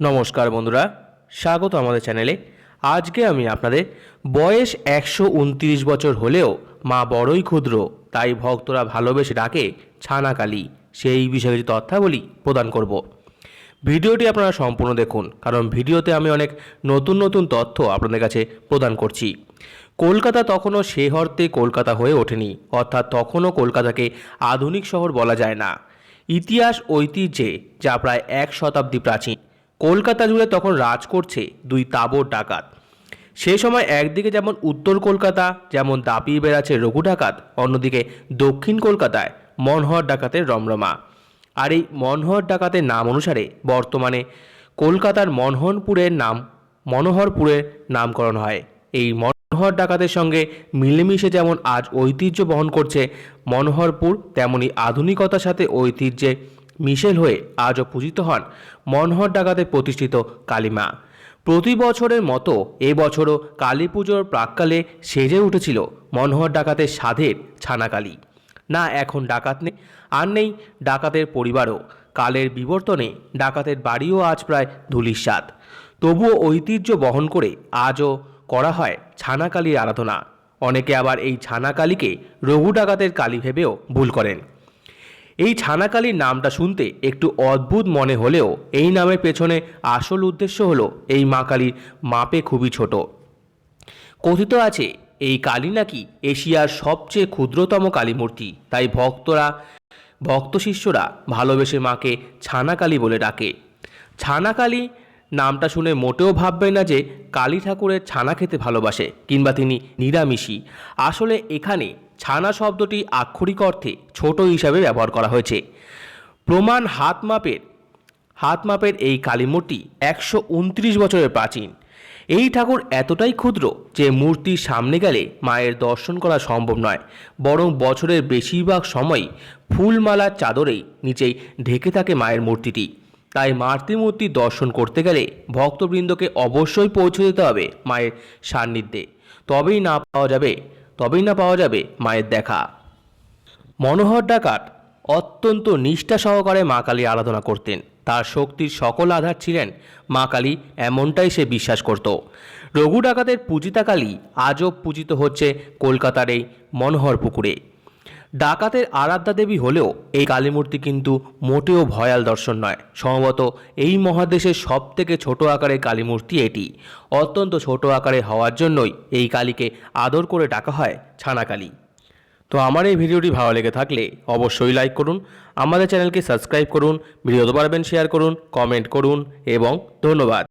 নমস্কার বন্ধুরা, স্বাগত আমাদের চ্যানেলে। আজকে আমি আপনাদের বয়স একশো উনত্রিশ বছর হলেও মা বড়ই ক্ষুদ্র, তাই ভক্তরা ভালোবেসে ডাকে ছানাকালী। সেই বিষয়ে কিছু তথ্যাবলী প্রদান করব। ভিডিওটি আপনারা সম্পূর্ণ দেখুন, কারণ ভিডিওতে আমি অনেক নতুন নতুন তথ্য আপনাদের কাছে প্রদান করছি। কলকাতা তখনও সে কলকাতা হয়ে ওঠেনি, অর্থাৎ তখনও কলকাতাকে আধুনিক শহর বলা যায় না। ইতিহাস ঐতিহ্যে, যা প্রায় এক শতাব্দী প্রাচীন। কলকাতা জুড়ে তখন রাজ করছে দুই তাবর ডাকাত। সেই সময় একদিকে যেমন উত্তর কলকাতা, যেমন দাপিয়ে বেড়াচ্ছে রঘু ডাকাত, অন্যদিকে দক্ষিণ কলকাতায় মনোহর ডাকাতের রমরমা। আর এই মনোহর ডাকাতের নাম অনুসারে বর্তমানে কলকাতার মনোহরপুরের নাম, মনোহরপুরের নামকরণ হয়। এই মনোহর ডাকাতের সঙ্গে মিলেমিশে যেমন আজ ঐতিহ্য বহন করছে মনোহরপুর, তেমনি আধুনিকতার সাথে ঐতিহ্যে মিশেল হয়ে আজও পূজিত হন মনোহর ডাকাতে প্রতিষ্ঠিত কালীমা। প্রতি বছরের মতো এবছরও কালী পুজোর প্রাককালে সেজে উঠেছিল মনোহর ডাকাতের সাধের ছানাকালী। না, এখন ডাকাত নেই, আর নেই ডাকাতের পরিবারও। কালের বিবর্তনে ডাকাতের বাড়িও আজ প্রায় ধুলিস্বাদ তবুও ঐতিহ্য বহন করে আজও করা হয় ছানাকালীর আরাধনা। অনেকে আবার এই ছানাকালীকে রঘু ডাকাতের কালী ভেবেও ভুল করেন। এই ছানাকালির নামটা শুনতে একটু অদ্ভুত মনে হলেও এই নামের পেছনে আসল উদ্দেশ্য হলো এই মা কালীর মাপে খুবই ছোট। কথিত আছে, এই কালী নাকি এশিয়ার সবচেয়ে ক্ষুদ্রতম কালী মূর্তি তাই ভক্তরা, ভক্ত শিষ্যরা ভালোবেসে মাকে ছানাকালী বলে ডাকে। ছানাকালী নামটা শুনে মোটেও ভাববেন না যে কালী ঠাকুরের ছানা খেতে ভালোবাসে কিংবা তিনি নিরামিষী আসলে এখানে ছানা শব্দটি আক্ষরিক অর্থে ছোট হিসাবে ব্যবহার করা হয়েছে। প্রমাণ হাত মাপের হাত মাপের এই কালীমূর্তি একশো উনত্রিশ বছরের প্রাচীন। এই ঠাকুর এতটাই ক্ষুদ্র যে মূর্তির সামনে গেলে মায়ের দর্শন করা সম্ভব নয়, বরং বছরের বেশিরভাগ সময়ই ফুলমালার চাদরেই নিচেই ঢেকে থাকে মায়ের মূর্তিটি। তাই মাতৃমূর্তি দর্শন করতে গেলে ভক্তবৃন্দকে অবশ্যই পৌঁছে যেতে হবে মায়ের সান্নিধ্যে। তবেই না পাওয়া যাবে, তবেই না পাওয়া যাবে মায়ের দেখা। মনোহর ডাকাত অত্যন্ত নিষ্ঠা সহকারে মা কালী আরাধনা করতেন। তার শক্তির সকল আধার ছিলেন মা কালী, এমনটাই সে বিশ্বাস করত। রঘু ডাকাতের পূজিতা কালী আজও পূজিত হচ্ছে কলকাতার এই মনোহর পুকুরে ডাকাতের আরাধ্যা দেবী হলেও এই কালীমূর্তি কিন্তু মোটেও ভয়াল দর্শন নয়। সম্ভবত এই মহাদেশের সব থেকে ছোট আকারের কালীমূর্তি এটি। অত্যন্ত ছোট আকারে হওয়ার জন্যই এই কালীকে আদর করে ডাকা হয় ছানাকালী। তো আমার এই ভিডিওটি ভালো লেগে থাকলে অবশ্যই লাইক করুন, আমাদের চ্যানেলকে সাবস্ক্রাইব করুন ভিডিও পারবেন শেয়ার করুন, কমেন্ট করুন এবং ধন্যবাদ।